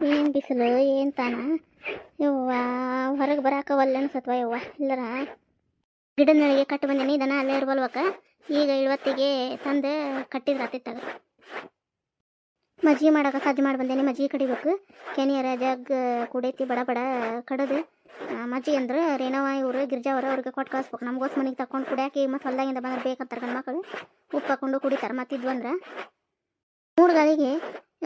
ಏನು ಬಿಸಿಲು ಏನು ತಾನ ಯವ್ವ, ಹೊರಗೆ ಬರಾಕವಲ್ಲ ಅನ್ಸತ್ವ ಯವ್ವ, ಇಲ್ಲರ? ಗಿಡದ ನೆಳಗೆ ಕಟ್ಟಿ ಬಂದೇನಿ ದನ ಅಲ್ಲೇ ಇರ್ಬಲ್ವಕ್ಕ? ಈಗ ಇಳುವತ್ತಿಗೆ ತಂದು ಕಟ್ಟಿದ್ರಾತಿತ್ತಾಗ ಮಜ್ಜಿಗೆ ಮಾಡಕ್ಕೆ ಸಜ್ಜು ಮಾಡಿ ಬಂದೇನಿ, ಮಜ್ಜಿಗೆ ಕಡಿಬೇಕು. ಕೆನಿಯರ ಜಗ್ ಕುಡೈತಿ ಬಡ ಬಡ ಕಡದು. ಮಜ್ಜಿಗೆ ಅಂದ್ರೆ ರೇಣವ, ಇವರು, ಗಿರ್ಜಾವರ, ಅವ್ರಿಗೆ ಕೊಟ್ಟು ಕಳಿಸ್ಬೇಕು. ನಮ್ಗೋಸ್ ಮನೆಗೆ ತಕೊಂಡು ಕುಡಿಯಾಕಿ ಮತ್ತು ಹೊಲ್ದಾಗಿಂದ ಬಂದ್ರೆ ಬೇಕಂತಾರೆ ಗಂಡು ಮಕ್ಕಳು ಉಪ್ಪು ಹಾಕೊಂಡು ಕುಡಿತಾರೆ ಮತ್ತಿದ್ವು ಅಂದ್ರೆ ಮೂರು ಗಾಳಿಗೆ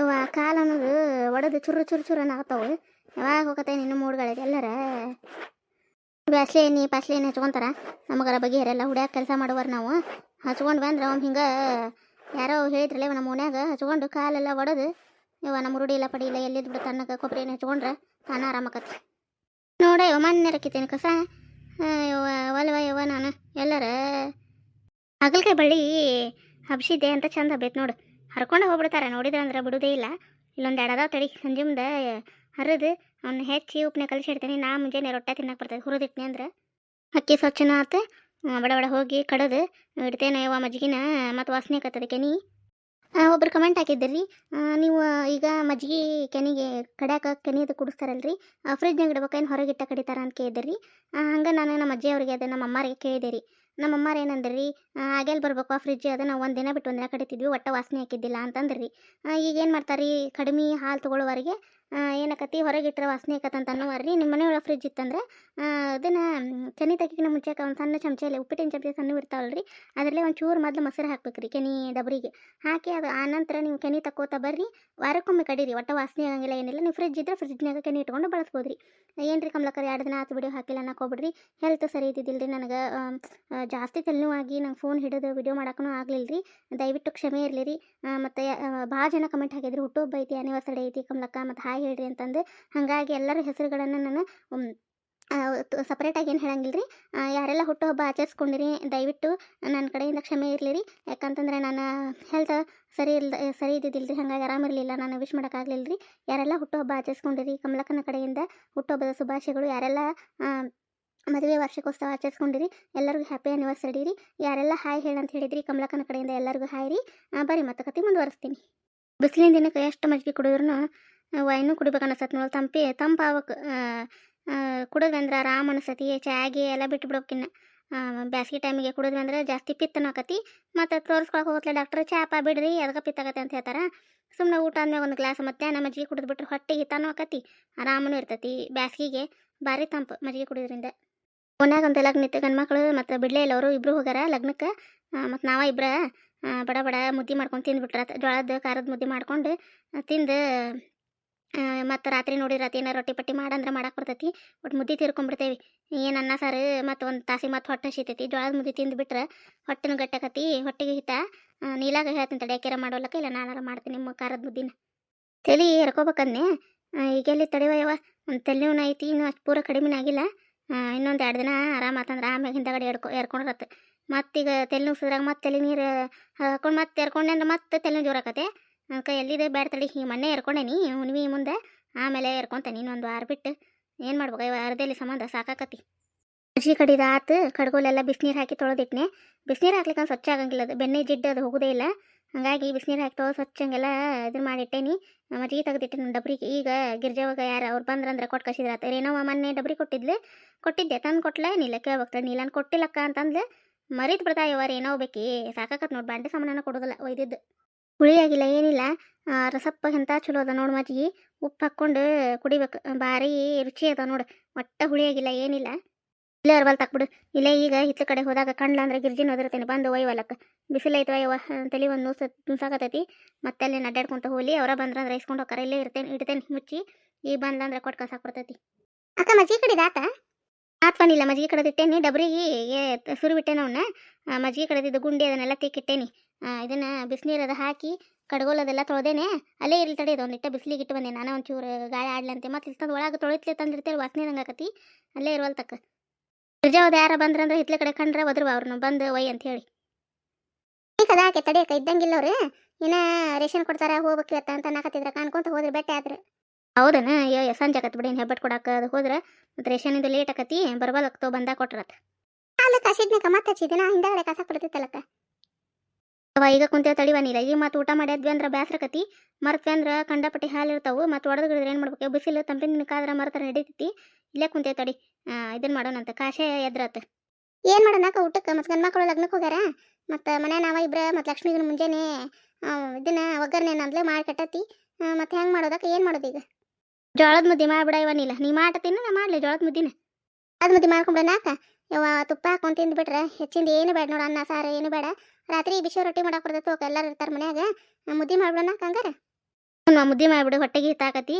ಇವ ಕಾಲು ಅನ್ನೋದು ಒಡೆದು ಚುರು ಚುರು ಚುರು ಅನ್ನಾಗತ್ತಾವು ಯಾವಾಗ ಹೋಗತ್ತೆ ನಿನ್ನ ಮೂಡ್ಗಳಿಗೆ ಎಲ್ಲರ? ಬ್ಯಾಸ್ಲೆ ನೀ ಪಾಸ್ಲೆ ಎಣ್ಣೆ ಹಚ್ಕೊಂತಾರ? ನಮಗರ ಬಗೆಹರೆಲ್ಲ ಹುಡ್ಯಾಕ ಕೆಲಸ ಮಾಡುವರು ನಾವು. ಹಚ್ಕೊಂಡು ಬಂದ್ರೆ ಅವ್ನು ಹಿಂಗೆ ಯಾರೋ ಹೇಳಿದ್ರಲ್ಲ ನಮ್ಮ ಮನ್ಯಾಗ, ಹಚ್ಕೊಂಡು ಕಾಲೆಲ್ಲ ಒಡೆದು ಇವ ನಮ್ಮ ರೂಢಿ ಇಲ್ಲ, ಪಡಿ ಇಲ್ಲ ಎಲ್ಲಿದ್ದು ಬಿಡು ತಣ್ಣಗೆ ಕೊಬ್ಬರಿ ಏನು ಹಚ್ಕೊಂಡ್ರೆ ತಾನ ಆರಾಮಕತಿ ನೋಡ ಇವ ಮಣ್ಣೆ ರಕ್ಕಿತೇನೆ ಕಸ. ಇವ ಒಲ್ವ ಇವ ನಾನು ಎಲ್ಲರ? ಹಾಗಲ್ಕಾಯಿ ಬಳ್ಳಿ ಹಬ್ಸಿದ್ದೆ ಅಂತ ಚಂದ ಹಬ್ಬೈತೆ ನೋಡು. ಹರ್ಕೊಂಡು ಹೋಗ್ಬಿಡ್ತಾರೆ, ನೋಡಿದ್ರೆ ಅಂದ್ರೆ ಬಿಡುದೇ ಇಲ್ಲ. ಇಲ್ಲೊಂದು ಎರಡು ಅದಾವ ತಡಿ ಸಂಜೆ ಮುಂದೆ ಹರಿದು ಅವ್ನ ಹೆಚ್ಚಿ ಉಪ್ಪನೆ ಕಲಿಸಿ ಇಡ್ತೀನಿ, ನಾ ಮುಂಜಾನೆ ರೊಟ್ಟೆ ತಿನ್ನಕ್ಕೆ ಬರ್ತದೆ ಹುರಿದಿಟ್ನಿ ಅಂದ್ರೆ. ಅಕ್ಕಿ ಸ್ವಚ್ಛನ ಆತು ಬಡ ಬಡ ಹೋಗಿ ಕಡದು ಇಡ್ತೇನೆ ಯಾವ ಮಜ್ಜಿಗಿನ, ಮತ್ತು ವಾಸನೆ ಆಕತ್ತದ ಕೆನಿ. ಒಬ್ರು ಕಮೆಂಟ್ ಹಾಕಿದ್ದೀರಿ ನೀವು ಈಗ ಮಜ್ಜಿಗೆ ಕೆನಿಗೆ ಕಡ್ಯಾಕ ಕೆನಿ ಅದು ಕುಡಿಸ್ತಾರಲ್ರಿ ಫ್ರಿಜ್ನಾಗ ಇಡ್ಬೇಕೇನು ಹೊರಗೆ ಇಟ್ಟ ಕಡಿತಾರ ಅಂತ ಕೇಳಿದ್ರಿ ಹಂಗೆ ನಾನು ನಮ್ಮ ಅಜ್ಜಿಯವ್ರಿಗೆ ಅದು, ನಮ್ಮ ಅಮ್ಮಾರಿಗೆ ಕೇಳಿದೆ ರೀ. ನಮ್ಮ ಅಮ್ಮಾರ ಏನಂದ್ರಿ ಆಗೇಲಿ ಬರ್ಬೇಕು, ಆ ಫ್ರಿಜ್ ಅದು, ನಾವು ಒಂದಿನ ಬಿಟ್ಟು ಒಂದಿನ ಕಡಿತಿದ್ವಿ, ಒಟ್ಟ ವಾಸನೆ ಹಾಕಿದ್ದಿಲ್ಲ ಅಂತಂದ್ರಿ. ಈಗ ಏನು ಮಾಡ್ತಾರೆ ರೀ ಕಡಿಮೆ ಹಾಲು ತೊಗೊಳ್ಳೋವರೆಗೆ ಏನಕತಿ ಹೊರಗೆ ಇಟ್ಟರೆ ವಾಸನೆ ಆಕತ್ತಂತ ಅನ್ನೋವಾರ್ರಿ ನಿಮ್ಮ ಮನೆಯೊಳಗೆ ಫ್ರಿಜ್ ಇತ್ತಂದ್ರೆ ಅದನ್ನು ಕೆನಿ ತೆಗಿಕಿನ ಮುಂಚೆ ಒಂದು ಸಣ್ಣ ಚಮಚಲ್ಲಿ ಉಪ್ಪಿಟ್ಟಿನ ಚಮಚ ಸಣ್ಣ ರೀ ಅದರಲ್ಲೇ ಒಂದು ಚೂರು ಮೊದಲು ಮೊಸರು ಹಾಕ್ಬೇಕು ರೀ ಕೆನಿ ಡಬರಿಗೆ. ಹಾಕಿ ಅದು ನಂತರ ನೀವು ಕೆನಿ ತಕ್ಕೋತ ಬರ್ರಿ. ವಾರಕ್ಕೊಮ್ಮೆ ಕಡೀರಿ ಒಟ್ಟ ವಾಸನೆ ಆಗಂಗಿಲ್ಲ ಏನಿಲ್ಲ. ನೀವು ಫ್ರಿಜ್ ಇದ್ರೆ ಫ್ರಿಜ್ನಾಗ ಕೆನಿ ಇಟ್ಕೊಂಡು ಬಳಸ್ಬೋದು ರೀ ಏನು ರೀ ಎರಡು ದಿನ ಆತು ವಿಡಿಯೋ ಹಾಕಿಲ್ಲ ಅನ್ನಕ್ಕೆ ಹೋಗ್ಬಿಡ್ರಿ. ಹೆಲ್ತ್ ಸರಿ ಇದ್ದಿದ್ದಿಲ್ಲ ರೀ ನನಗೆ ಆ, ಜಾಸ್ತಿ ತಲೆನೋವಾಗಿ ನಂಗೆ ಫೋನ್ ಹಿಡಿದು ವಿಡಿಯೋ ಮಾಡೋಕ್ಕೂ ಆಗಲಿಲ್ಲ ರೀ ದಯವಿಟ್ಟು ಕ್ಷಮೆ ಇರಲಿ ರೀ ಮತ್ತು ಭಾಳ ಜನ ಕಮೆಂಟ್ ಹಾಕಿದ್ರಿ ಹುಟ್ಟುಹಬ್ಬ ಐತಿ ಆನಿವರ್ಸರಿ ಐತಿ ಕಮಲಕ್ಕ ಮತ್ತು ಹಾಯ್ ಹೇಳ್ರಿ ಅಂತಂದು. ಹಾಗಾಗಿ ಎಲ್ಲರ ಹೆಸರುಗಳನ್ನು ನಾನು ಸಪ್ರೇಟಾಗಿ ಏನು ಹೇಳಂಗಿಲ್ಲ ರೀ ಯಾರೆಲ್ಲ ಹುಟ್ಟುಹಬ್ಬ ಆಚರಿಸ್ಕೊಂಡಿರಿ, ದಯವಿಟ್ಟು ನನ್ನ ಕಡೆಯಿಂದ ಕ್ಷಮೆ ಇರಲಿ ರೀ ಯಾಕಂತಂದ್ರೆ ನಾನು ಹೆಲ್ತ್ ಸರಿ ಇಲ್ದ, ಸರಿ ಇದ್ದಿದ್ದಿಲ್ಲ ರೀ ಹಾಗಾಗಿ ಆರಾಮಿರಲಿಲ್ಲ ನಾನು ವಿಶ್ ಮಾಡೋಕ್ಕಾಗಲಿಲ್ಲ ರೀ ಯಾರೆಲ್ಲ ಹುಟ್ಟುಹಬ್ಬ ಆಚರಿಸ್ಕೊಂಡಿರಿ ಕಮಲಕ್ಕನ ಕಡೆಯಿಂದ ಹುಟ್ಟುಹಬ್ಬದ ಶುಭಾಶಯಗಳು, ಯಾರೆಲ್ಲ ಮದುವೆ ವಾರ್ಷಿಕೋತ್ಸವ ಆಚರಿಸ್ಕೊಂಡಿರಿ, ಎಲ್ಲರಿಗೂ ಹ್ಯಾಪಿ ಆನಿವರ್ಸರಿ ರೀ. ಯಾರೆಲ್ಲ ಹಾಯ್ ಹೇಳಂತ ಹೇಳಿದ್ರಿ ಕಮಲಕ್ಕನ ಕಡೆಯಿಂದ ಎಲ್ಲರಿಗೂ ಹಾಯ್ ರೀ. ಬರೀ ಮತ್ತೆ ಕತೆ ಮುಂದುವರಿಸ್ತೀನಿ. ಬಿಸಿಲಿನ ದಿನಕ್ಕೆ ಎಷ್ಟು ಮಜ್ಜಿಗೆ ಕುಡಿದ್ರೂ ವೈನು ಕುಡಿಬೇಕು ನೋಡಿ ತಂಪಿ, ತಂಪು ಅವಕ್ಕೆ ಕುಡಿದ್ರಂದ್ರೆ ಆರಾಮ ಅನಿಸತಿ ಚಾಗಿ ಎಲ್ಲ ಬಿಟ್ಟು ಬ್ಯಾಸಿಗೆ ಟೈಮಿಗೆ ಕುಡಿದ್ವಿ ಅಂದ್ರೆ ಜಾಸ್ತಿ ಪಿತ್ತನ ಆಕತಿ. ಮತ್ತು ತೋರಿಸ್ಕೊಳಕ್ಕೆ ಹೋಗ್ತಲೆ ಡಾಕ್ಟ್ರ್, ಚಾಪ ಬಿಡ್ರಿ ಅದಕ್ಕೆ ಪಿತ್ತ ಆಗತ್ತೆ ಅಂತ ಹೇಳ್ತಾರೆ. ಸುಮ್ಮನೆ ಊಟ ಆದ್ಮೇಲೆ ಒಂದು ಗ್ಲಾಸ್ ಮಧ್ಯಾಹ್ನ ಮಜ್ಜಿಗೆ ಕುಡಿದ್ಬಿಟ್ರೆ ಹೊಟ್ಟೆ ಹಿತಾನೂ ಆಕತಿ. ಆರಾಮನು ಇರ್ತೈತಿ ಬ್ಯಾಸಿಗೆಗೆ. ಭಾರಿ ತಂಪು ಮಜ್ಜಿಗೆ ಕುಡಿದ್ರಿಂದ ಮನ್ಯಾಗ ಅಂತ ಲಗ್ನ ಇತ್ತು ಗಂಡ್ಮಕ್ಳು ಮತ್ತು ಬಿಡ್ಲೇ ಇಲ್ಲ ಅವರು ಇಬ್ಬರು ಹೋಗ್ಯಾರ ಲಗ್ನಕ್ಕೆ ಮತ್ತು ನಾವ ಇಬ್ಬರ ಬಡ ಬಡ ಮುದ್ದೆ ಮಾಡ್ಕೊಂಡು ತಿಂದ್ಬಿಟ್ರ. ಜೋಳದ, ಖಾರದ ಮುದ್ದೆ ಮಾಡ್ಕೊಂಡು ತಿಂದು ಮತ್ತು ರಾತ್ರಿ ನೋಡಿದ್ರೆ ಏನಾರ ರೊಟ್ಟಿ ಪಟ್ಟಿ ಮಾಡಂದ್ರೆ ಮಾಡಕ್ಕೆ ಬರ್ತೈತಿ. ಒಟ್ಟು ಮುದ್ದೆ ತೀರ್ಕೊಂಡ್ಬಿಡ್ತೇವೆ ಏನು ಅನ್ನ, ಸಾರು ಮತ್ತು ಒಂದು ತಾಸಿ ಮತ್ತು ಹೊಟ್ಟೆ ಹಸಿತೈತಿ. ಜೋಳದ ಮುದ್ದೆ ತಿಂದು ಬಿಟ್ರೆ ಹೊಟ್ಟೆನೂ ಗಟ್ಟಕತಿ ಹೊಟ್ಟೆಗೆ ಹಿತ ನೀಲಾಗ ಹೇಳ್ತೀನಿ ತಡಿ ಯಾಕ್ಯಾರ ಮಾಡೋಲ್ಲಕ್ಕ ಇಲ್ಲ ನಾನಾರ ಮಾಡ್ತೀನಿ ನಿಮ್ಮ ಖಾರದ ಮುದ್ದಿನ. ತಲೆ ಎರ್ಕೋಬೇಕನ್ನೆ ಈಗೆಲ್ಲಿ ತಡಿವಯ್ಯವ ಒಂದು ತಲೆನೂ ಐತಿ, ಇನ್ನೂ ಅಷ್ಟು ಪೂರ ಕಡಿಮೆ ಆಗಿಲ್ಲ. ಇನ್ನೊಂದು ಎರಡು ದಿನ ಆರಾಮ ಆತಂದ್ರೆ ಆಮ್ಯಾಗ ಹಿಂದಗಡೆ ಎಡ್ಕೊ ಎರ್ಕೊಂಡಿರತ್ತೆ ಮತ್ತೀಗ ತಲೆ ನುಗ್ಸಿದ್ರಾಗ ಮತ್ತೆ ತಲೆ ನೀರು ಹಾಕೊಂಡು ಮತ್ತೆ ಎರ್ಕೊಂಡೆ ಅಂದ್ರೆ ಮತ್ತೆ ತಲೆ ಜೋರ್ ಅದಕ್ಕೆ ಎಲ್ಲಿದೆ? ಬ್ಯಾಡ ತಡಿ, ಈ ಮೊನ್ನೆ ಎರ್ಕೊಂಡೇನಿ ಹುಣ್ವಿ ಮುಂದೆ. ಆಮೇಲೆ ಎರ್ಕೊಂತ ನೀನು ಒಂದು ವಾರ ಬಿಟ್ಟು. ಏನು ಮಾಡ್ಬೇಕು? ಇವ ಅರ್ಧಲ್ಲಿ ಸಂಬಂಧ ಸಾಕಾಕತಿ. ಕೃಷಿ ಕಡಿದ ಆತು, ಕಡ್ಗೋಲೆಲ್ಲ ಬಿಸಿನೀರು ಹಾಕಿ ತೊಳೆದಿಟ್ನೆ. ಬಿಸಿನೀರು ಹಾಕ್ಲಿಕ್ಕೆ ಸ್ವಚ್ಛ ಆಗಂಗಿಲ್ಲ ಅದು. ಬೆಣ್ಣೆ ಜಿಡ್ಡು ಅದು ಹೋಗೋದೇ ಇಲ್ಲ. ಹಾಗಾಗಿ ಬಿಸಿನೀರು ಹಾಕಿ ತೊಳೆದು ಸ್ವಚ್ಛ ಹಂಗೆಲ್ಲ ಇದನ್ನ ಮಾಡಿಟ್ಟೇನಿ ಮಜ್ಜಿಗೆ ತೆಗೆದಿಟ್ಟೆ ಡಬ್ರಿಗೆ. ಈಗ ಗಿರ್ಜಾವಾಗ ಯಾರು ಅವ್ರು ಬಂದ್ರಂದ್ರೆ ಕೊಟ್ಟು ಕಸಿದ್ರ ಆತ. ಏನೋ ಮೊನ್ನೆ ಡಬ್ರಿ ಕೊಟ್ಟಿದ್ಲು. ಕೊಟ್ಟಿದ್ದೆ, ತಂದು ಕೊಟ್ಲ ನೀಲ ಕೇಳ್ಬೇಕು ನೀಲನ್ ಕೊಟ್ಟಿಲ್ಲಕ್ಕ ಅಂತಂದ್ಲೆ. ಮರೀತ್ ಬಿಡ್ತಾ ಇವಾರ ಏನೋ ಬೇಕಿ. ಸಾಕಾಕತ್ ನೋಡಿ, ಬಾಂಡೆ ಸಾಮಾನ ಕೊಡೋದಿಲ್ಲ ಒಯ್ದಿದ್ದು. ಹುಳಿಯಾಗಿಲ್ಲ ಏನಿಲ್ಲ. ಆ, ರಸಪ್ಪ ಎಂತ ಚಲೋ ಅದ ನೋಡಿ ಮಜ್ಜಿಗೆ ಉಪ್ಪು ಹಾಕ್ಕೊಂಡು ಕುಡಿಬೇಕು. ಭಾರಿ ರುಚಿ ಅದ ನೋಡು. ಒಟ್ಟ ಹುಳಿಯಾಗಿಲ್ಲ ಏನಿಲ್ಲ. ಇಲ್ಲೇ ಅರ್ವಲ್ ತಕ್ಬಿಡು. ಇಲ್ಲೇ ಈಗ ಹಿತ್ಲ ಕಡೆ ಹೋದಾಗ ಕಂಡ್ಲ ಅಂದ್ರೆ ಗಿರ್ಜಿನ ಒದರ್ತೇನೆ ಬಂದು ಒಯ್ವಲಕ್ಕ ಬಿಸಿಲೈತವ ಯವ್ವ ತಲೆ ಒಂದು ನೂಸ ನುಸಾಕತೈತಿ. ಮತ್ತೆ ಅಲ್ಲಿ ಅಡ್ಡಾಡ್ಕೊಂತ ಹೋಲಿ ಅವರ ಬಂದ್ರ ಅಂದ್ರೆ ಇಸ್ಕೊಂಡು ಹೋಗ್ತಾರೆ. ಇಲ್ಲೇ ಇರ್ತೇನೆ ಇಡ್ತೇನೆ ಮುಚ್ಚಿ. ಈಗ ಬಂದ್ಲ ಅಂದ್ರೆ ಕೊಟ್ಟು ಕಸಾಕ್ ಬರ್ತೈತಿ. ಅಕ್ಕ ಮಜ್ಜಿ ಕಡಿದಾತ ಆತ್ವನಿಲ್ಲ ಮಜ್ಜಿಗೆ ಕಡದಿಟ್ಟೇನಿ ಡಬ್ರಿಗೆ ಸುರು ಬಿಟ್ಟೇನ ಅವನ್ನ ಮಜ್ಜಿಗೆ ಕಡದಿದ್ದು ಗುಂಡಿ ಅದನ್ನೆಲ್ಲ ತಿಕ್ಕಿಟ್ಟೇನಿ. ಬಿಸಿನೀರು ಅದು ಹಾಕಿ, ಕಡಗೋಲ್ ಅದೆಲ್ಲ ತೊಳೆದೇನೆ, ಅಲ್ಲೇ ಇರ್ಲಿ ತಡಿ ಒಂದು ಇಟ್ಟ ಬಿಸಿಲಿಗೆ ಇಟ್ಟು ಬಂದೆ ನಾನು ಒಂಚೂರು ಗಾಳಿ ಆಡ್ಲಂತೆ ಮತ್ತೆ ಇಷ್ಟೊಂದು ಒಳಗೆ ತೊಳಿತ್ಲೆ ತಂದಿರ್ತೇವೆ ವಾಸನೆ ಹಂಗಾಕತಿ ಅಲ್ಲೇ ಇರುವಲ್ ತಕ್ಕ ಬಿರ್ಜಾವದ ಯಾರ ಬಂದ್ರಂದ್ರೆ ಹಿತ್ಲೆ ಕಡೆ ಕಂಡ್ರೆ ಒದ್ರವ ಅವ್ರನ್ನ ಬಂದು ಒಯ್ ಅಂತ ಹೇಳಿ. ಕದ ಆಕೆ ತಡಿಯಕ ಇದ್ದಂಗಿಲ್ಲ ಅವ್ರು. ಏನ ರೇಷನ್ ಕೊಡ್ತಾರ, ಹೋಗ್ಬೇಕು ಇವತ್ತ ಅಂತ ಅನ್ನಕತ್ತಿದ್ರ, ಕಾಣ್ಕೊಂತ ಹೋದ್ರೆ ಬೆಟ್ಟ ಆದ್ರೆ. ಹೌದನ? ಸಂಜೆ ಆಕತ್ ಬಿಡಿ ಹೆಬ್ಬಟ್ ಕೊಡಾಕ ಅದು ಹೋದ್ರೆ. ಮತ್ತೆ ರೇಷನಿಂದ ಲೇಟ್ ಆಕತಿ ಬರ್ಬಲಕ್ತೋ ಬಂದ ಕೊಟ್ರತ್. ಅಲ್ಲ ಕಸಿದ್ನಕ ಮತ್ತೆ ಹಚ್ಚಿದಿನ ಹಿಂದಗಡೆ ಕಸ ಕೊಡ್ತಿತ್ತಲ್ಲಕ್ಕ ಅವ ಈಗ ಕುಂತೇವ್ ತಡಿವನಿಲ್ಲ ಈಗ ಮತ್ತೆ ಊಟ ಮಾಡ್ಯಾದ್ವಿ ಅಂದ್ರೆ ಬ್ಯಾಸ್ರಕತಿ ಮರ್ತ್ವಿ ಅಂದ್ರೆ ಕಂಡಪಟ್ಟಿ ಹಾಲು ಇರ್ತಾವು ಮತ್ತೆ ಒಡೆದು ಗಿಡದ್ರೆ ಏನು ಮಾಡ್ಬೇಕು ಬಿಸಿಲು ತಂಪಿನ ನಿನಕಾದ್ರೆ ಮರ್ತಾರ ನಡೀತೈತಿ ಇಲ್ಲೇ ಕುಂತೇವ ತಡಿ ಇದನ್ನ ಮಾಡೋಣಂತ ಕಾಶೆ ಎದ್ರತ್. ಏನು ಮಾಡೋಣಕ್ಕ ಊಟಕ್ಕೆ ಮತ್ತೆ ಗಂಡು ಮಕ್ಕಳು ಲಗ್ನಕ್ಕೆ ಹೋಗ್ಯಾರ? ಮತ್ತೆ ಮನೆ ನಾವ ಇಬ್ರ ಮತ್ತು ಲಕ್ಷ್ಮಿಗೆ ಮುಂಜಾನೆ ಇದನ್ನ ಒಗ್ಗರಣೆ ನಂದ್ಲೆ ಮಾಡಿ ಕಟ್ಟತಿ ಮತ್ತು ಹೆಂಗೆ ಮಾಡೋದಕ್ಕೆ ಏನು ಮಾಡೋದು ಈಗ? ಜೋಳದ ಮುದ್ದೆ ಮಾಡ್ಬಿಡ ಇವನಿಲ್ಲ ನೀ ಮಾಡ್ತೀನಿ ನಾ ಮಾಡಲಿ ಜೋಳದ ಮುದ್ದಿನ. ಅದು ಮುದ್ದೆ ಮಾಡ್ಕೊಂಬಿಡನಾಕ ಯವ್ವ ತುಪ್ಪ ಹಾಕೊಂಡು ತಿಂದ್ಬಿಟ್ರೆ ಹೆಚ್ಚಿಂದ ಏನು ಬೇಡ ನೋಡು ಅನ್ನ ಸಾರು ಏನು ಬೇಡ. ರಾತ್ರಿ ಬಿಸಿ ರೊಟ್ಟಿ ಮಾಡಕ್ಕೆ ಬರ್ತೈತೆ ಹೋಗ ಎಲ್ಲರೂ ಇರ್ತಾರೆ ಮನ್ಯಾಗ. ಮುದ್ದೆ ಮಾಡ್ಬಿಡೋಣ ಹಂಗಾರೆ? ಹ್ಞೂ ಮುದ್ದೆ ಮಾಡ್ಬಿಡು ಹೊಟ್ಟೆಗೆ ಹಿತಾಕತಿ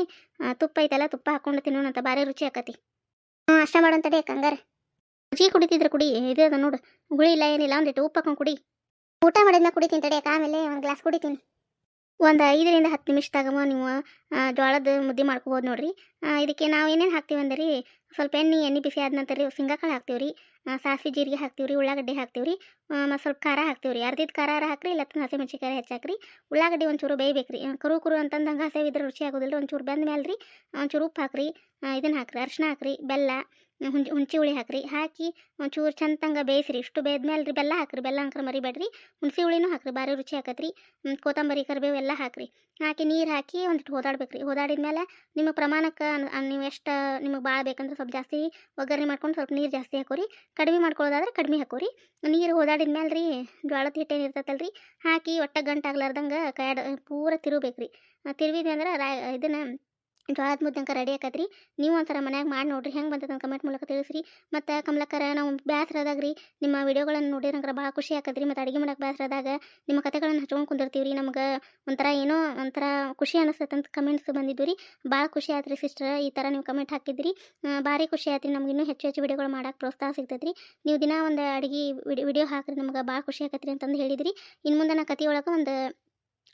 ತುಪ್ಪ ಐತಲ್ಲ ತುಪ್ಪ ಹಾಕೊಂಡು ತಿನ್ನೋಣಂತ ಭಾರಿ ರುಚಿ ಆಕತಿ. ಹ್ಞೂ ಅಷ್ಟ ಮಾಡೋಣ ತಡಿ ಹಂಗಾರೆ. ರುಚಿ ಕುಡಿತಿದ್ರೆ ಕುಡಿ ಇದು ಅದ ನೋಡು. ಗುಳಿ ಇಲ್ಲ ಏನಿಲ್ಲ ಒಂದಿಟ್ಟು ಉಪ್ಪು ಹಾಕೊಂಡು ಕುಡಿ. ಊಟ ಮಾಡಿದ್ನಾ ಕುಡಿತೀನಿ ತಡಿ ಅಕ್ಕ ಆಮೇಲೆ ಒಂದು ಗ್ಲಾಸ್ ಕುಡಿತೀನಿ ಒಂದು ಐದರಿಂದ ಹತ್ತು ನಿಮಿಷದಾಗಮ್ಮ ನೀವು ಜೋಳದ ಮುದ್ದೆ ಮಾಡ್ಕೋಬೋದು ನೋಡಿರಿ. ಇದಕ್ಕೆ ನಾವು ಏನೇನು ಹಾಕ್ತೀವಿ ಅಂದರೆ, ಸ್ವಲ್ಪ ಎಣ್ಣೆ ಎಣ್ಣೆ ಬಿಸಿ ಆದ ನಂತರ ಶೇಂಗಾಕಾಳು ಹಾಕ್ತೀವಿ ರೀ ಸಾಸಿವೆ ಜೀರಿಗೆ ಹಾಕ್ತೀವಿ ರೀ ಉಳ್ಳಾಗಡ್ಡೆ ಹಾಕ್ತೀವಿ ರೀ ಮತ್ತು ಸ್ವಲ್ಪ ಖಾರ ಹಾಕ್ತೀವಿ ರೀ ಅರ್ಧದ ಖಾರ ಹಾಕ್ರಿ, ಇಲ್ಲ ಹಸಿಮೆಣ್ಸಿಕಾಯಿ ಹೆಚ್ಚಾಕ್ರಿ. ಉಳ್ಳಾಗಡ್ಡಿ ಒಂಚೂರು ಬೇಯಬೇಕು ರೀ ಕರು ಕುರು ಅಂತಂದು ಹಂಗೆ ಹಸಿವಿದ್ರೆ ರುಚಿ ಆಗೋದಿಲ್ಲ ಒಂಚೂರು ಬೆಂದ ಮೇಲೆ ರೀ ಒಂಚೂರು ಉಪ್ಪು ಹಾಕ್ರಿ ಇದನ್ನು ಹಾಕ್ರಿ, ಅರ್ಶಿನ ಹಾಕ್ರಿ, ಬೆಲ್ಲ ಹುಂಚಿ ಹುಂಚಿ ಹುಳಿ ಹಾಕ್ರಿ. ಹಾಕಿ ಒಂಚೂರು ಚಂದಂಗೆ ಬೇಯಿಸ್ರಿ. ಇಷ್ಟು ಬೇಯ್ದ್ಮೇಲೆ ರೀ ಬೆಲ್ಲ ಹಾಕ್ರಿ. ಬೆಲ್ಲ ಅಂಕರ ಮರಿಬೇಡ್ರಿ. ಹುಣಸಿ ಹುಳಿನೂ ಹಾಕ್ರಿ. ಭಾರಿ ರುಚಿ ಹಾಕತ್ರಿ ಕೊತ್ತಂಬರಿ, ಕರಿಬೇವು ಎಲ್ಲ ಹಾಕ್ರಿ. ಹಾಕಿ ನೀರು ಹಾಕಿ ಒಂದಿಟ್ಟು ಹೋದಾಡ್ಬೇಕ್ರಿ. ಹೋದಾಡಿದ್ಮೇಲೆ ನಿಮಗೆ ಪ್ರಮಾಣಕ್ಕೆ ನೀವು ಎಷ್ಟು ನಿಮಗೆ ಭಾಳ ಬೇಕಂದ್ರೆ ಸ್ವಲ್ಪ ಜಾಸ್ತಿ ಒಗ್ಗರಣೆ ಮಾಡ್ಕೊಂಡು ಸ್ವಲ್ಪ ನೀರು ಜಾಸ್ತಿ ಹಾಕೋರಿ. ಕಡಿಮೆ ಮಾಡ್ಕೊಳ್ಳೋದಾದ್ರೆ ಕಡಿಮೆ ಹಾಕೋರಿ. ನೀರು ಹೋದಾಡಿದ್ಮೇಲೆ ರೀ ಜೋಳದ ಹಿಟ್ಟು ಏನು ಇರ್ತೈತಲ್ಲ ರೀ ಹಾಕಿ ಒಟ್ಟ ಗಂಟಾಗ್ಲಾರ್ದಂಗೆ ಕೈಯಾಡ ಪೂರ ತಿರುಬೇಕ್ರಿ. ತಿರುವಿದ್ವಿ ಅಂದ್ರೆ ರಾ ಇದನ್ನು ಜೋಳದ ಮುದ್ದೆ ರೆಡಿ ಆಕತ್ರಿ. ನೀವು ಒಂದ್ಸಲ ಮನ್ಯಾಗ ಮಾಡಿ ನೋಡ್ರಿ. ಹೆಂಗೆ ಬಂತದ ಕಮೆಂಟ್ ಮೂಲಕ ತಿಳಿಸ್ರಿ. ಮತ್ತು ಕಮಲಕ್ಕರ ನಾವು ಬೇಸರದಾಗ ರೀ ನಿಮ್ಮ ವಿಡಿಯೋಗಳನ್ನು ನೋಡಿರಂದ್ರೆ ಭಾಳ ಖುಷಿ ಆಕತ್ರಿ. ಮತ್ತು ಅಡುಗೆ ಮಾಡಕ್ಕೆ ಬೇಸರದಾಗ ನಿಮ್ಮ ಕತೆಗಳನ್ನು ಹಚ್ಕೊಂಡು ಕುಂದಿರ್ತೀವಿ ರೀ ನಮ್ಗೆ ಒಂಥರ ಏನೋ ಒಂಥರ ಖುಷಿ ಅನಿಸ್ತದೆ ಅಂತ ಕಮೆಂಟ್ಸ್ ಬಂದಿದ್ದು ರೀ ಭಾಳ ಖುಷಿ ಆಯ್ತು ರೀ ಸಿಸ್ಟರ್ ಈ ಥರ ನೀವು ಕಮೆಂಟ್ ಹಾಕಿದ್ರಿ. ಭಾರಿ ಖುಷಿ ಆಯ್ತು ರೀ ನಮ್ಗೆ ಇನ್ನೂ ಹೆಚ್ಚು ಹೆಚ್ಚು ವಿಡಿಯೋಗಳು ಮಾಡೋಕೆ ಪ್ರೋತ್ಸಾಹ ಸಿಗ್ತೈತೆ ರೀ ನೀವು ದಿನ ಒಂದು ಅಡುಗೆ ವಿಡಿಯೋ ಹಾಕ್ರಿ. ನಮ್ಗೆ ಭಾಳ ಖುಷಿ ಆಕತ್ರಿ ಅಂತಂದು ಹೇಳಿದ್ರಿ. ಇನ್ನು ಮುಂದೆ ನಾ ಕತೆ ಒಳಗೆ ಒಂದು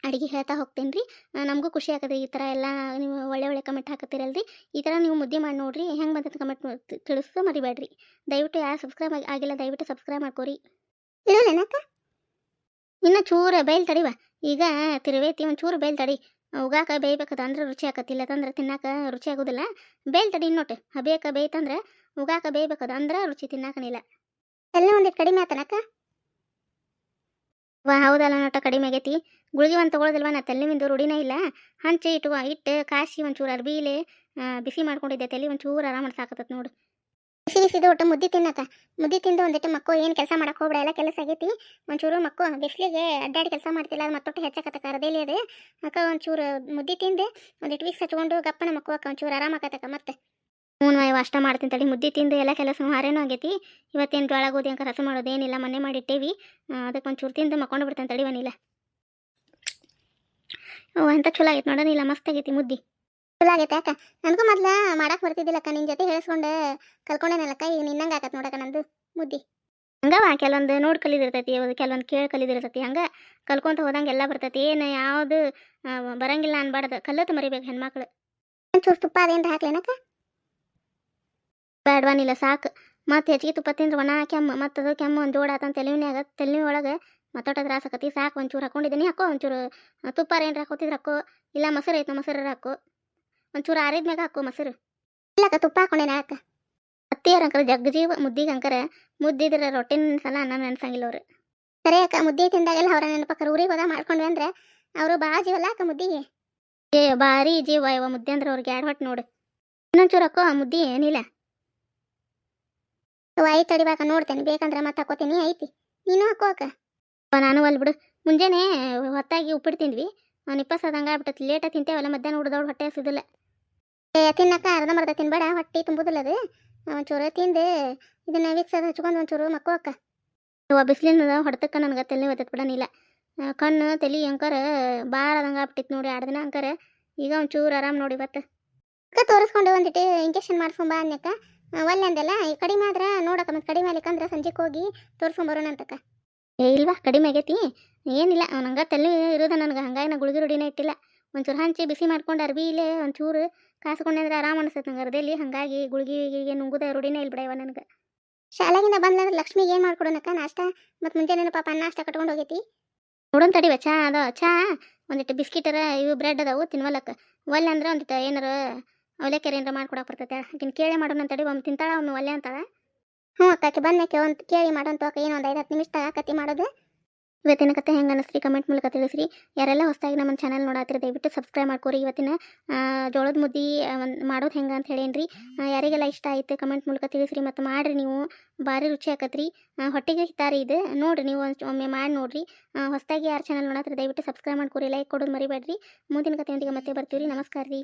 ಅಡುಗೆ ಹೇಳ್ತಾ ಹೋಗ್ತೇನೆ ರೀ ನಮಗೂ ಖುಷಿ ಆಗತ್ತೆ ಈ ಥರ ಎಲ್ಲ ನೀವು ಒಳ್ಳೆ ಒಳ್ಳೆ ಕಮೆಂಟ್ ಹಾಕತ್ತೀರಲ್ರಿ. ಈ ಥರ ನೀವು ಮುದ್ದೆ ಮಾಡಿ ನೋಡ್ರಿ ಹೆಂಗೆ ಬಂತಂತ ಕಮೆಂಟ್ ತಿಳಿಸು ಮರಿಬೇಡ್ರಿ. ದಯವಿಟ್ಟು ಯಾರು ಸಬ್ಸ್ಕ್ರೈಬ್ ಆಗಿಲ್ಲ ದಯವಿಟ್ಟು ಸಬ್ಸ್ಕ್ರೈಬ್ ಮಾಡ್ಕೋರಿ. ಇಡೋಲೇನಕ್ಕ ಇನ್ನು ಚೂರು ಬೈಲ್ ತಡಿವ. ಈಗ ತಿರುವೇತಿ ಒಂದು ಚೂರು ಬೈಲ್ ತಡಿ. ಉಗಾಕ ಬೇಯ್ಬೇಕದ ಅಂದ್ರೆ ರುಚಿ ಆಕತ್ತಿಲ್ಲ ಅಂದ್ರೆ ತಿನ್ನಾಕ ರುಚಿ ಆಗೋದಿಲ್ಲ. ಬೇಲ್ ತಡಿ ಇನ್ನೊಟ್ಟು ಹಬೇಕ ಬೇಯ್ತಂದ್ರೆ ಉಗಾಕ ಬೇಯ್ಬೇಕದ ಅಂದ್ರೆ ರುಚಿ ತಿನ್ನಾಕನಿಲ್ಲ ಎಲ್ಲ ಒಂದಿಟ್ಟು ಕಡಿಮೆ ಆತನಕ್ಕ ವಾ, ಹೌದಲ್ಲ ನೋಟ ಕಡಿಮೆ ಆಗೈತಿ. ಗುಳಿಗೆ ಒಂದು ತೊಗೊಳೋದಿಲ್ವ, ನಾ ತಲೆ ಮಿಂದು ರೂಢಿನೇ ಇಲ್ಲ. ಹಂಚಿ ಇಟ್ಟು ಇಟ್ಟು ಕಾಸಿ ಒಂಚೂರು ಅರ್ಬಿಲೆ ಬಿಸಿ ಮಾಡ್ಕೊಂಡಿದ್ದೆ, ತಲೆ ಒಂಚೂರು ಆರಾಮ ಸಾಕತ್ತ ನೋಡು. ಬಿಸಿ ಬಿಸಿದು ಒಟ್ಟು ಮುದ್ದೆ ತಿನ್ನಕ ಮುದ್ದೆ ತಿಂದು ಒಂದಿಟ್ಟು ಮಕ್ಕಳು ಏನು ಕೆಲಸ ಮಾಡಕ್ಕೆ ಹೋಗ್ಬೇಡ, ಎಲ್ಲ ಕೆಲಸ ಆಗೈತಿ. ಒಂಚೂರು ಮಕ್ಕಳು ಬಿಸಿಲಿಗೆ ಅಡ್ಡಾಡಿ ಕೆಲಸ ಮಾಡ್ತಿಲ್ಲ, ಅದು ಮತ್ತೊಟ್ಟು ಹೆಚ್ಚಾಕತ್ತ ಕರದೇಲಿ ಅದೇ. ಅಕ್ಕ ಒಂಚೂರು ಮುದ್ದೆ ತಿಂದೆ ಒಂದಿಟ್ಟು ವೀಕ್ಸ್ ಹಚ್ಕೊಂಡು ಗಪ್ಪನ ಮಕ್ಕಳು ಅಕ್ಕ ಒಂಚೂರು ಆರಾಮ ಆಕತ್ತಕ್ಕ ಮತ್ತೆ. ಹ್ಞೂ ಇವ ಅಷ್ಟ ಮಾಡ್ತೀನಿ ಮುದ್ದೆ ತಿಂದು ಎಲ್ಲ ಕೆಲಸ ಹಾರೇನೂ ಆಗೈತಿ. ಇವತ್ತೇನು ಜೋಳ ಗೋಧಿ ಅಂಕ ರಸ ಮಾಡೋದೇನಿಲ್ಲ ಮೊನ್ನೆ ಮಾಡಿಟ್ಟೇವಿ. ಅದಕ್ಕೆ ಒಂದು ಒಂಚೂರು ತಿಂದು ಮಕ್ಕೊಂಡು ಬಿಡ್ತಾನೆ ಬನ್ನಿಲ್ಲ ಓ, ಎಂತ ಚಲೋ ಆಗೈತೆ ನೋಡೋನಿಲ್ಲ ಮಸ್ತ್ ಆಗೈತಿ ಮುದ್ದಿ. ಚಲೋ ಆಗೈತೆ ಅಕ್ಕ ನನಗೂ ಮೊದ್ಲ ಮಾಡಕ್ಕೆ ಬರ್ತಿದ್ದಿಲ್ಲಕ್ಕ ನಿನ್ನ ಜೊತೆ ಹೇಳಿಸ್ಕೊಂಡು ಕಲ್ಕೊಂಡೇನಲ್ಲಕ್ಕ ಈಗ ನಿನ್ನಂಗೆ ಆಗತ್ತೆ ನೋಡಕ್ಕ ನಂದು ಮುದ್ದಿ. ಹಂಗವ, ಕೆಲವೊಂದು ನೋಡಿ ಕಲಿದಿರ್ತೈತಿ ಕೆಲವೊಂದು ಕೇಳಿ ಕಲಿದಿರ್ತೈತಿ. ಹಂಗೆ ಕಲ್ಕೊಂತ ಹೋದಂಗೆ ಎಲ್ಲ ಬರ್ತೈತಿ. ಏನು ಯಾವುದು ಬರಂಗಿಲ್ಲ ಅನ್ಬಾರ್ದು. ಕಲ್ಲತ್ತು ಮರಿಬೇಕು ಹೆಣ್ಮಕ್ಳು. ಚೂರು ತುಪ್ಪ ಅದೇನು ಹಾಕ್ಲೇನಕ್ಕ? ಬೇಡವಾನಿಲ್ಲ ಸಾಕು. ಮತ್ತೆ ಹೆಚ್ಚಿಗೆ ತುಪ್ಪ ತಿಂದ್ರೆ ಒಣ ಕೆಮ್ಮ, ಮತ್ತೆ ಅದು ಕೆಮ್ಮ ಒಂದು ಜೋಡ ಅಂತ ತೆಲಿವಿನ್ಯಾಗ ತೆಲಿವಿ ಒಳಗೆ ಮತ್ತೊಟ್ಟ ತ್ರಾಸ ಆಕತಿ ಸಾಕು, ಒಂಚೂರು ಹಾಕೊಂಡಿದ್ದೀನಿ ಹಾಕೋ, ಒಂಚೂರು ತುಪ್ಪ ಏನ್ರ ಹಾಕೋತಿದ್ರೆ ಹಾಕೋ. ಇಲ್ಲ, ಮೊಸರು ಐತೆ ಮೊಸರು ಹಾಕೋ. ಒಂಚೂರು ಆರಿದ್ಮ್ಯಾಗ ಹಾಕೋ ಮೊಸರು. ಇಲ್ಲಕ್ಕ, ತುಪ್ಪ ಹಾಕೊಂಡೇನ ಅಕ್ಕ ಅತ್ತಿಯರ್ ಅಂಕರ ಜಗ್ಜೀವ ಮುದ್ದಿಗೆ ಅಂಕರ, ಮುದ್ದಿದ್ರೆ ರೊಟ್ಟಿ ಸಲ ಅನ್ನ ನೆನ್ಸಂಗಿಲ್ಲ ಅವ್ರು ಸರಿ ಅಕ್ಕ, ಮುದ್ದೆ ತಿಂದಾಗೆಲ್ಲ ಅವ್ರ ನೆನಪಕ್ಕ ಊರಿಗೆ ಹೋದಾಗ ಮಾಡ್ಕೊಂಡ್ವಿ ಅಂದ್ರೆ ಅವರು ಭಾಳ ಜೀವಲ್ಲ ಅಕ್ಕ ಮುದ್ದಿಗೆ? ಏ, ಭಾರಿ ಜೀವ ಇವ ಮುದ್ದೆ ಅಂದ್ರೆ ಅವ್ರಿಗೆ ಎರಡು ಹೊಟ್ಟು ನೋಡು. ಇನ್ನೊಂಚೂರು ಅಕ್ಕೋ ಮುದ್ದಿ ಏನಿಲ್ಲ. ಐದು ತಡಿವಾಗ ನೋಡ್ತೇನೆ, ಬೇಕಂದ್ರೆ ಮತ್ತೆ ಹಾಕೋತೀನಿ, ಐತಿ. ನೀನು ಹಾಕೋಕ ನಾನು ಅಲ್ಲಿ ಬಿಡು. ಮುಂಜಾನೆ ಹೊತ್ತಾಗಿ ಉಪ್ಪಿಟ್ಟು ತಿಂದ್ವಿ. ಅವ್ನು ಇಪ್ಪತ್ತು ಹಂಗೆ ಆಗ್ಬಿಟ್ಟೈತಿ. ಲೇಟಾಗಿ ತಿಂತೇವಲ್ಲ, ಮಧ್ಯಾಹ್ನ ಉಡ್ದವ್ರು ಹೊಟ್ಟೆ ಹಸಿದಿಲ್ಲ. ಏ, ತಿನ್ನಕ್ಕ ಅರ್ಧ ಮರ್ದ ತಿನ್ಬೇಡ, ಹೊಟ್ಟೆ ತುಂಬುದಿಲ್ಲ ಅದು. ಒಂಚೂರು ತಿಂದು, ಇದನ್ನ ವಿಕ್ಸ್ ಅದು ಹಚ್ಕೊಂಡು ಒಂಚೂರು ಮಕ್ಕೋಕ ಅವ ಬಿಸಿಲಿನ ಹೊಡೆತಕ್ಕ ನನಗೆ ತಲೆ ಒತ್ತತ್ ಬಿಡನಿಲ್ಲ ಕಣ್ಣು, ತಲೆ, ಅಂಕರ ಬಾರದಂಗೆ ಆಗ್ಬಿಟ್ಟಿತ್ತು ನೋಡಿ ಎರಡು ದಿನ ಅಂಕರ. ಈಗ ಒಂಚೂರು ಆರಾಮ್ ನೋಡಿ ಬತ್ತ ಅಕ್ಕ, ತೋರಿಸ್ಕೊಂಡು ಒಂದಿಟ್ಟು ಇಂಜೆಕ್ಷನ್ ಮಾಡಿಸ್ಕೊಂಬ ಅನ್ನಕ್ಕ ಒಲ್ಲೆ ಅಂದೆಲ್ಲ ಈ ಕಡಿಮೆ ಆದ್ರೆ ನೋಡಕ್ಕ ಮತ್ತೆ ಕಡಿಮೆ ಆಗ್ಲಿಕ್ಕಂದ್ರೆ ಸಂಜೆಕ್ ಹೋಗಿ ತೋರಿಸ್ಕೊಂಬರೋಣ ಅಂತಕ್ಕ. ಏ ಇಲ್ವಾ ಕಡಿಮೆ ಆಗೈತಿ? ಏನಿಲ್ಲ ಅವ್ನು ಹಂಗೆ ತಲೆ ಇರೋದ ನನಗೆ ಹಂಗಾಗಿ ನಾ ಗುಳಿಗೆ ರೂಢಿನೇ ಇಟ್ಟಿಲ್ಲ. ಒಂಚೂರು ಹಂಚಿ ಬಿಸಿ ಮಾಡ್ಕೊಂಡು ಇಲ್ಲೇ ಒಂಚೂರು ಕಾಸ್ಕೊಂಡೆ ಅಂದ್ರೆ ಆರಾಮ ಅನಿಸ್ತೈತೆ ನಂಗೆ ಅರ್ಧೆಲಿ ಹಾಗಾಗಿ ಗುಳಿಗೆ ನುಂಗುದ ರೂಢಿನೇ ಇಲ್ಲ ಬಿಡವ ನನಗೆ. ಶಾಲೆಗಿಂದ ಬಂದ್ರೆ ಲಕ್ಷ್ಮಿಗೆ ಏನು ಮಾಡ್ಕೊಡೋಣಕ್ಕ? ನಾಷ್ಟ ಮತ್ತು ಮುಂಜಾನೆ ಪಾಪ ಅನ್ನ ನಾಷ್ಟ ಕಟ್ಕೊಂಡು ಹೋಗೈತಿ? ನೋಡೋಣ ತಡಿವ ಚಾ ಅದ ಚಾ ಒಂದಿಟ್ಟು ಬಿಸ್ಕಿಟರ ಇವು ಬ್ರೆಡ್ ಅದಾವು ತಿನ್ವಲಕ್ಕ ಒಳ್ಳೆ ಅಂದ್ರೆ ಒಂದಿಟ್ಟು ಏನಾರ ಅವಲೇಕೆರೆ ಏನಾರ ಮಾಡ್ಕೊಡಕ್ಕೆ ಬರ್ತೈತೆ. ಆಕಿನ ಕೇಳಿ ಮಾಡೋಣ ಹೇಳಿ ಒಮ್ಮೆ ತಿಂತಾಳ, ಒಮ್ಮೆ ಒಲ್ಲೆ ಅಂತಾಳ. ಹ್ಞೂ ಅಕ್ಕಾಕಿ ಬನ್ನಿ ಬಂದಕ್ಕೆ ಒಂದು ಕೇಳಿ ಮಾಡೋಂತ ಅಕ್ಕ ಏನು ಒಂದು ಐದು ಹತ್ತು ನಿಮಿಷದಾಗ ಕತ್ತಿ ಮಾಡೋದು. ಇವತ್ತಿನ ಕತೆ ಹೆಂಗೆ ಅನ್ನಿಸ್ರಿ ಕಮೆಂಟ್ ಮೂಲಕ ತಿಳಿಸ್ರಿ. ಯಾರೆಲ್ಲ ಹೊಸದಾಗಿ ನಮ್ಮ ಚಾನಲ್ ನೋಡಾತ್ರಿ ದಯವಿಟ್ಟು ಸಬ್ಸ್ಕ್ರೈಬ್ ಮಾಡ್ಕೊರಿ. ಇವತ್ತಿನ ಜೋಳದ ಮುದ್ದೆ ಮಾಡೋದು ಹೆಂಗೆ ಅಂತ ಹೇಳೇನ್ರಿ. ಯಾರಿಗೆಲ್ಲ ಇಷ್ಟ ಆಯಿತು ಕಮೆಂಟ್ ಮೂಲಕ ತಿಳಿಸ್ರಿ. ಮತ್ತು ಮಾಡಿರಿ ನೀವು. ಭಾರಿ ರುಚಿ ಆಕತ್ರಿ. ಹೊಟ್ಟೆಗೆ ಹಿತಾರಿ ಇದು. ನೋಡಿರಿ ನೀವು ಒಂದು ಒಮ್ಮೆ ಮಾಡಿ ನೋಡಿರಿ. ಹೊಸದಾಗಿ ಯಾರು ಚಾನಲ್ ನೋಡತ್ತೀರಿ, ದಯವಿಟ್ಟು ಸಬ್ಸ್ಕ್ರೈಬ್ ಮಾಡ್ಕೊರಿ. ಲೈಕ್ ಕೊಡೋದು ಮರಿಬೇಡ್ರಿ. ಮುಂದಿನ ಕತೆಯೊಂದಿಗೆ ಮತ್ತೆ ಬರ್ತೀವಿ ರೀ ನಮಸ್ಕಾರ ರೀ